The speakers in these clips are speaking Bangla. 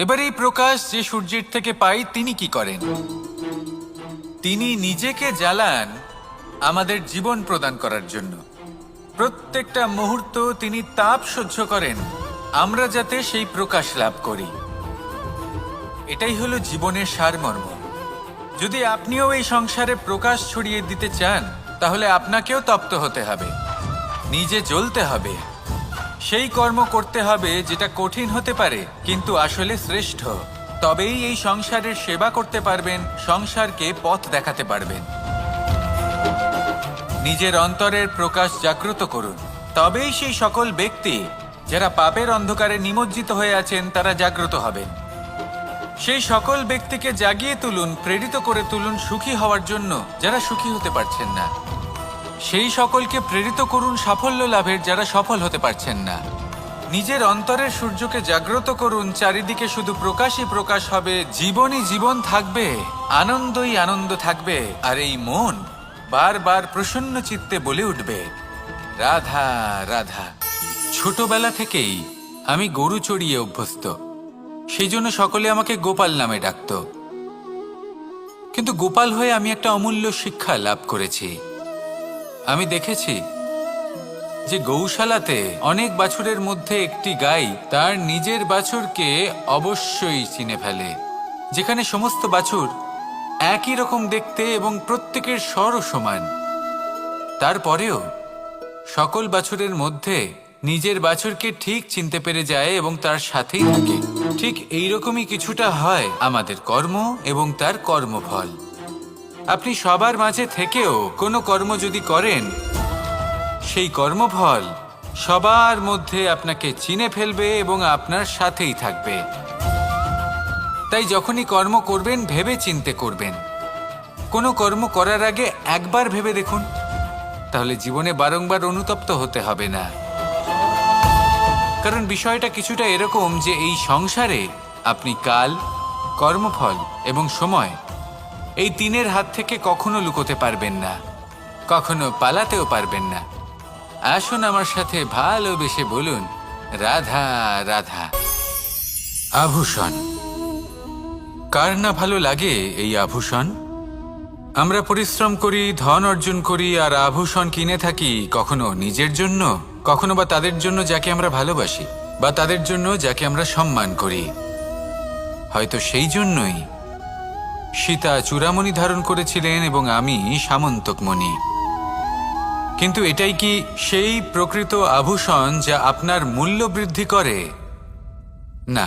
এবার এই প্রকাশ যে সূর্যের থেকে পাই, তিনি কি করেন? তিনি নিজেকে জ্বালান আমাদের জীবন প্রদান করার জন্য। প্রত্যেকটা মুহূর্ত তিনি তাপ সহ্য করেন, আমরা যাতে সেই প্রকাশ লাভ করি। এটাই হলো জীবনের সারমর্ম। যদি আপনিও এই সংসারে প্রকাশ ছড়িয়ে দিতে চান, তাহলে আপনাকেও তপ্ত হতে হবে। নিজে জ্বলতে হবে। সেই কর্ম করতে হবে যেটা কঠিন হতে পারে, কিন্তু আসলে শ্রেষ্ঠ। তবেই এই সংসারের সেবা করতে পারবেন, সংসারকে পথ দেখাতে পারবেন। নিজের অন্তরের প্রকাশ জাগ্রত করুন। তবেই সেই সকল ব্যক্তি, যারা পাপের অন্ধকারে নিমজ্জিত হয়ে আছেন, তারা জাগ্রত হবেন। সেই সকল ব্যক্তিকে জাগিয়ে তুলুন, প্রেরিত করে তুলুন সুখী হওয়ার জন্য, যারা সুখী হতে পারছেন না। সেই সকলকে প্রেরিত করুন সাফল্য লাভের যারা সফল হতে পারছেন না। নিজের অন্তরের সূর্যকে জাগ্রত করুন, চারিদিকে শুধু প্রকাশই প্রকাশ হবে, জীবনই জীবন থাকবে, আনন্দই আনন্দ থাকবে, আর এই মন বারবার প্রসন্ন চিত্তে বলে উঠবে, রাধা রাধা। ছোটবেলা থেকেই আমি গরু চড়িয়ে অভ্যস্ত। সেই জন্য সকলে আমাকে গোপাল নামে ডাকত। কিন্তু গোপাল হয়ে আমি একটা অমূল্য শিক্ষা লাভ করেছি। আমি দেখেছি যে গৌশালাতে অনেক বাছুরের মধ্যে একটি গাই তার নিজের বাছুরকে অবশ্যই চিনে ফেলে, যেখানে সমস্ত বাছুর একই রকম দেখতে এবং প্রত্যেকের স্বরও সমান। তারপরেও সকল বাছুরের মধ্যে নিজের বাছুরকে ঠিক চিনতে পেরে যায় এবং তার সাথেই থাকে। ঠিক এইরকমই কিছুটা হয় আমাদের কর্ম এবং তার কর্মফল। আপনি সবার মাঝে থেকেও কোনো কর্ম যদি করেন, সেই কর্মফল সবার মধ্যে আপনাকে চিনে ফেলবে এবং আপনার সাথেই থাকবে। তাই যখনই কর্ম করবেন, ভেবে চিনতে করবেন। কোনো কর্ম করার আগে একবার ভেবে দেখুন, তাহলে জীবনে বারংবার অনুতপ্ত হতে হবে না। কারণ বিষয়টা কিছুটা এরকম যে এই সংসারে আপনি কাল, কর্মফল এবং সময় এই তিনের হাত থেকে কখনো লুকোতে পারবেন না, কখনো পালাতেও পারবেন না। আসুন আমার সাথে ভালোবেসে বলুন, রাধা রাধা। আভূষণ। কার না ভালো লাগে এই আভূষণ? আমরা পরিশ্রম করি, ধন অর্জন করি, আর আভূষণ কিনে থাকি কখনো নিজের জন্য, কখনো বা তাদের জন্য যাকে আমরা ভালোবাসি, বা তাদের জন্য যাকে আমরা সম্মান করি। হয়তো সেই জন্যই সীতা চূড়ামণি ধারণ করেছিলেন এবং আমি সামন্তকমণি। কিন্তু এটাই কি সেই প্রকৃত আভূষণ যা আপনার মূল্য বৃদ্ধি করে? না।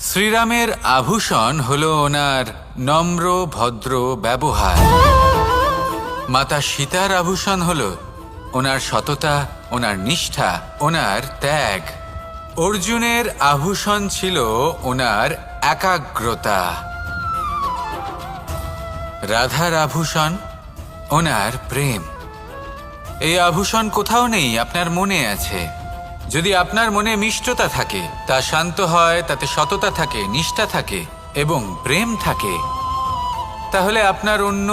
শ্রীরামের আভূষণ হল ওনার নম্র, ভদ্র ব্যবহার। মাতা সীতার আভূষণ হল ওনার সততা, ওনার নিষ্ঠা, ওনার ত্যাগ। অর্জুনের আভূষণ ছিল ওনার একাগ্রতা। রাধার আভূষণ ওনার প্রেম। এই আভূষণ কোথাও নেই, আপনার মনে আছে। যদি আপনার মনে মিষ্টতা থাকে, তা শান্ত হয়, তাতে সততা থাকে, নিষ্ঠা থাকে এবং প্রেম থাকে, তাহলে আপনার অন্য